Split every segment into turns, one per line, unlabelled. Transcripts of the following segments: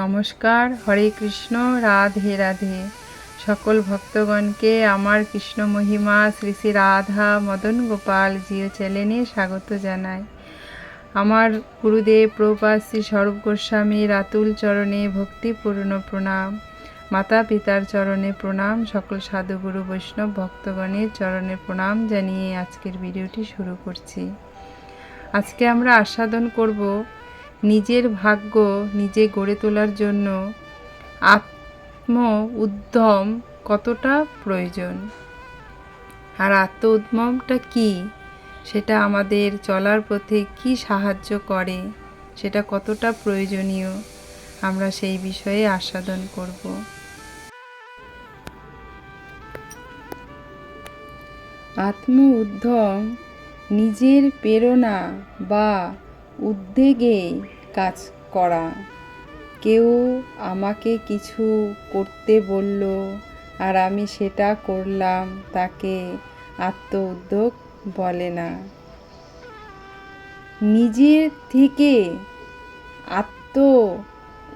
নমস্কার, হরে কৃষ্ণ, রাধে রাধে। সকল ভক্তগণকে আমার কৃষ্ণ মহিমা শ্রী শ্রী রাধা মদন গোপাল জিও চ্যানেলে স্বাগত জানাই। আমার গুরুদেব প্রভুপাদ শ্রী স্বরূপ গোস্বামীর আতুল চরণে ভক্তিপূর্ণ প্রণাম। মাতা পিতার চরণে প্রণাম। সকল সাধুগুরু বৈষ্ণব ভক্তগণের চরণে প্রণাম জানিয়ে আজকের ভিডিওটি শুরু করছি। আজকে আমরা আস্বাদন করব নিজের ভাগ্য নিজে গড়ে তোলার জন্য। আত্ম উদ্যম কতটা প্রয়োজন? আর আত্ম উদ্যমটা কী? সেটা আমাদের চলার পথে কি সাহায্য করে? সেটা কতটা প্রয়োজনীয়? আমরা সেই বিষয়ে আস্বাদন করব। আত্ম উদ্যম নিজের প্রেরণা বা উদ্বেগে কাজ করা। কেউ আমাকে কিছু করতে বলল আর আমি সেটা করলাম, তাকে আত্ম উদ্যোগ বলে না। নিজের থেকে আত্ম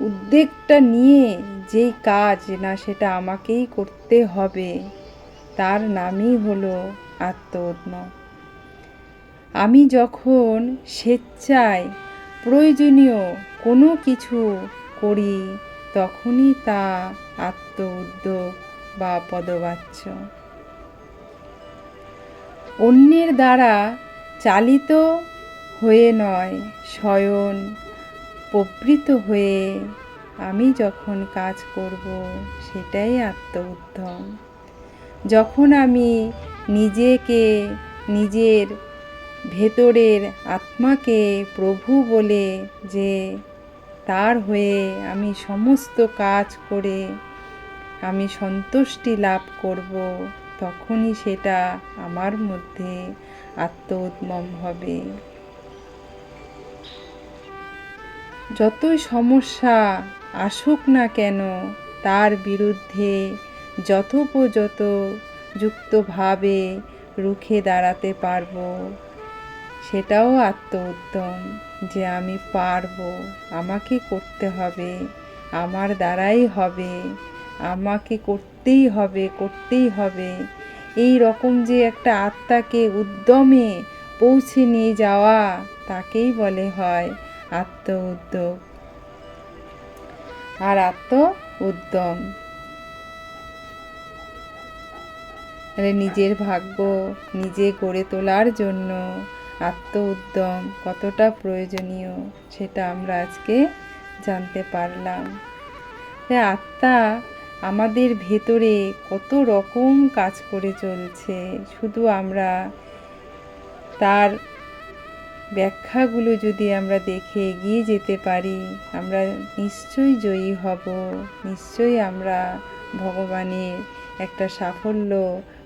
উদ্বেগটা নিয়ে যেই কাজ না সেটা আমাকেই করতে হবে, তার নামই হলো আত্ম উদ্যম আমি যখন স্বেচ্ছায় প্রয়োজনীয় কোনো কিছু করি, তখনই তা আত্ম উদ্যোগ বা পদবাচ্য। অন্যের দ্বারা চালিত হয়ে নয়, স্বয়ং প্রবৃত হয়ে আমি যখন কাজ করব, সেটাই আত্ম উদ্যম যখন আমি নিজেকে নিজের ভেতরের আত্মাকে প্রভু বলে যে, তার হয়ে আমি সমস্ত কাজ করে আমি সন্তুষ্টি লাভ করব, তখনই সেটা আমার মধ্যে আত্ম উদ্যম হবে। যতই সমস্যা আসুক না কেন, তার বিরুদ্ধে যথোপযত যুক্তভাবে রুখে দাঁড়াতে পারব। সেটাও আত্ম উদ্যম যে আমি পারব, আমাকে করতে হবে, আমার দ্বারাই হবে, আমাকে করতেই হবে করতেই হবে। এই রকম যে একটা আত্মাকে উদ্যমে পৌঁছে নিয়ে যাওয়া, তাকেই বলে হয় আত্ম উদ্যোগ আর আত্ম উদ্যম নিজের ভাগ্য নিজে গড়ে তোলার জন্য আত্ম উদ্যম কতটা প্রয়োজনীয় সেটা আমরা আজকে জানতে পারলাম। আত্মা, আমাদের ভেতরে কত রকম কাজ করে চলছে। শুধু আমরা তার ব্যাখ্যাগুলো যদি আমরা দেখে এগিয়ে যেতে পারি, আমরা নিশ্চয়ই জয়ী হব। নিশ্চয়ই আমরা ভগবানের একটা সাফল্য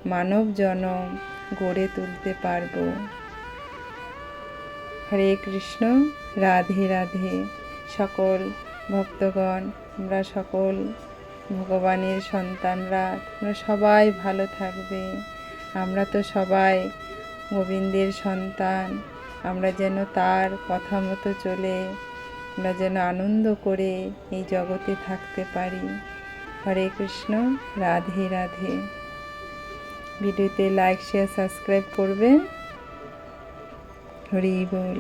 মানব জনম গড়ে তুলতে পারব। হরে কৃষ্ণ, রাধে রাধে। সকল ভক্তগণ, আমরা সকল ভগবানের সন্তানরা, তোমরা সবাই ভালো থাকবে। আমরা তো সবাই গোবিন্দের সন্তান। আমরা যেন তার কথা মতো চলে, আমরা যেন আনন্দ করে এই জগতে থাকতে পারি। হরে কৃষ্ণ, রাধে রাধে। ভিডিওতে লাইক শেয়ার সাবস্ক্রাইব করবেন। হরি বল।